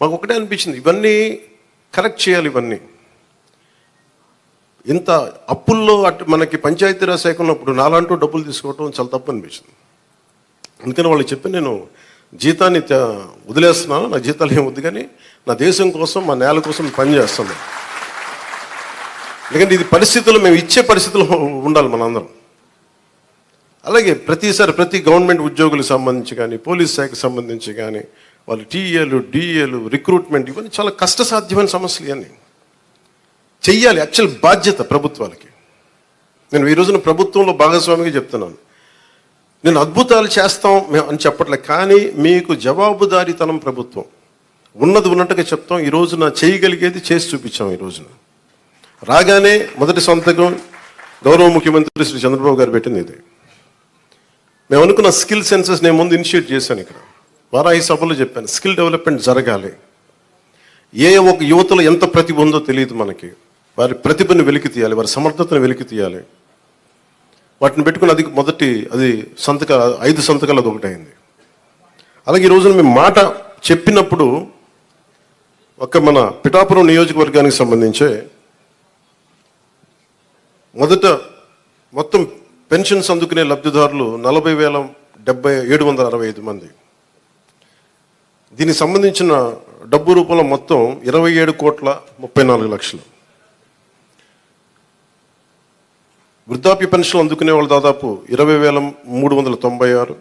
మాకు ఒకటే అనిపించింది. ఇవన్నీ కరెక్ట్ చేయాలి ఇవన్నీ. ఇంత అప్పుల్లో అటు మనకి పంచాయతీరాజ్ శాఖ ఉన్నప్పుడు నాలంటూ డబ్బులు తీసుకోవటం చాలా తప్పు అనిపించింది. అందుకని వాళ్ళు చెప్పి నేను జీతాన్ని వదిలేస్తున్నాను. నా జీతాలు ఏం వద్దు కానీ నా దేశం కోసం మా నేల కోసం పనిచేస్తాను ఎందుకంటే ఇది పరిస్థితులు మేము ఇచ్చే పరిస్థితులు ఉండాలి మనందరం. అలాగే ప్రతిసారి ప్రతి గవర్నమెంట్ ఉద్యోగులకు సంబంధించి కానీ పోలీస్ శాఖకు సంబంధించి కానీ వాళ్ళు టీఏలు డిఏలు రిక్రూట్మెంట్ ఇవన్నీ చాలా కష్టసాధ్యమైన సమస్యలు ఇవన్నీ. చెయ్యాలి యాక్చువల్ బాధ్యత ప్రభుత్వాలకి. నేను ఈ రోజున ప్రభుత్వంలో భాగస్వామిగా చెప్తున్నాను. నేను అద్భుతాలు చేస్తాం మేము అని చెప్పట్లే కానీ మీకు జవాబుదారీతనం ప్రభుత్వం. ఉన్నది ఉన్నట్టుగా చెప్తాం ఈ రోజున చేయగలిగేది చేసి చూపించాం ఈ రోజున. రాగానే మొదటి సంతకం గౌరవ ముఖ్యమంత్రి శ్రీ చంద్రబాబు గారు పెట్టింది ఇది. మేము అనుకున్న స్కిల్ సెన్సెస్ నేను ముందు ఇనిషియేట్ చేశాను ఇక్కడ. వారాయి సభలో చెప్పాను స్కిల్ డెవలప్మెంట్ జరగాలి. ఏ ఒక యువతలో ఎంత ప్రతిభ ఉందో తెలియదు మనకి. వారి ప్రతిభను వెలికి తీయాలి వారి సమర్థతను వెలికి తీయాలి. వాటిని పెట్టుకుని అది మొదటి అది సంతక ఐదు సంతకాలు అది ఒకటైంది అలాగే ఈ రోజున మేము మాట చెప్పినప్పుడు ఒక మన పిఠాపురం నియోజకవర్గానికి సంబంధించే మొదట మొత్తం పెన్షన్స్ అందుకునే లబ్ధిదారులు నలభై వేల డెబ్బై ఏడు వందల అరవై ఐదు మంది. దీనికి సంబంధించిన డబ్బు రూపంలో మొత్తం ఇరవై ఏడు కోట్ల ముప్పై నాలుగు లక్షలు. వృద్ధాప్య పెన్షన్లు అందుకునే వాళ్ళు దాదాపు ఇరవై వేల మూడు వందల తొంభై ఆరు.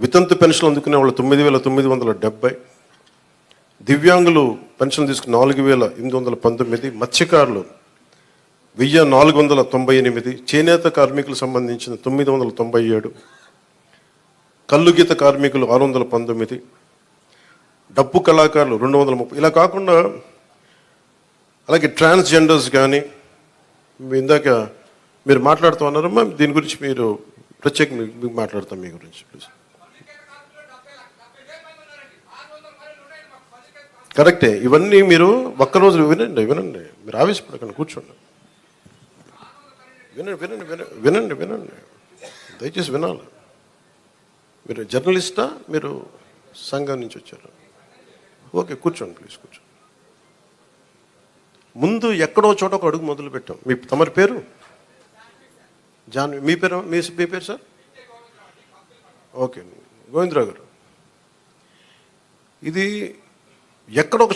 వితంతు పెన్షన్లు అందుకునే వాళ్ళు తొమ్మిది వేల తొమ్మిది వందల డెబ్బై. దివ్యాంగులు పెన్షన్ తీసుకుని నాలుగు వేల ఎనిమిది వందల పంతొమ్మిది. మత్స్యకారులు వెయ్యి నాలుగు వందల తొంభై ఎనిమిది. చేనేత కార్మికులకు సంబంధించిన తొమ్మిది వందల తొంభై ఏడు. కల్లుగీత కార్మికులు ఆరు వందల పంతొమ్మిది. డప్పు కళాకారులు రెండు వందల ముప్పై ఇలా కాకుండా అలాగే ట్రాన్స్జెండర్స్ కానీ మీ ఇందాక మీరు మాట్లాడుతూ ఉన్నారమ్మా దీని గురించి మీరు ప్రత్యేక మీకు మాట్లాడతాం మీ గురించి ప్లీజ్ కరెక్టే. ఇవన్నీ మీరు ఒక్కరోజు వినండి వినండి. మీరు ఆవేశపడకండి కూర్చోండి. వినండి వినండి వినండి వినండి. దయచేసి వినాలి. మీరు జర్నలిస్టా? మీరు సంఘం నుంచి వచ్చారు? ఓకే కూర్చోండి ప్లీజ్ కూర్చోండి. ముందు ఎక్కడో చోట ఒక అడుగు మొదలు పెట్టాం మీ తమరి పేరు? జాన్ మీ పేరు? మీ మీ పేరు సార్? ఓకే. గోవిందరావు గారు. ఇది ఎక్కడో ఒక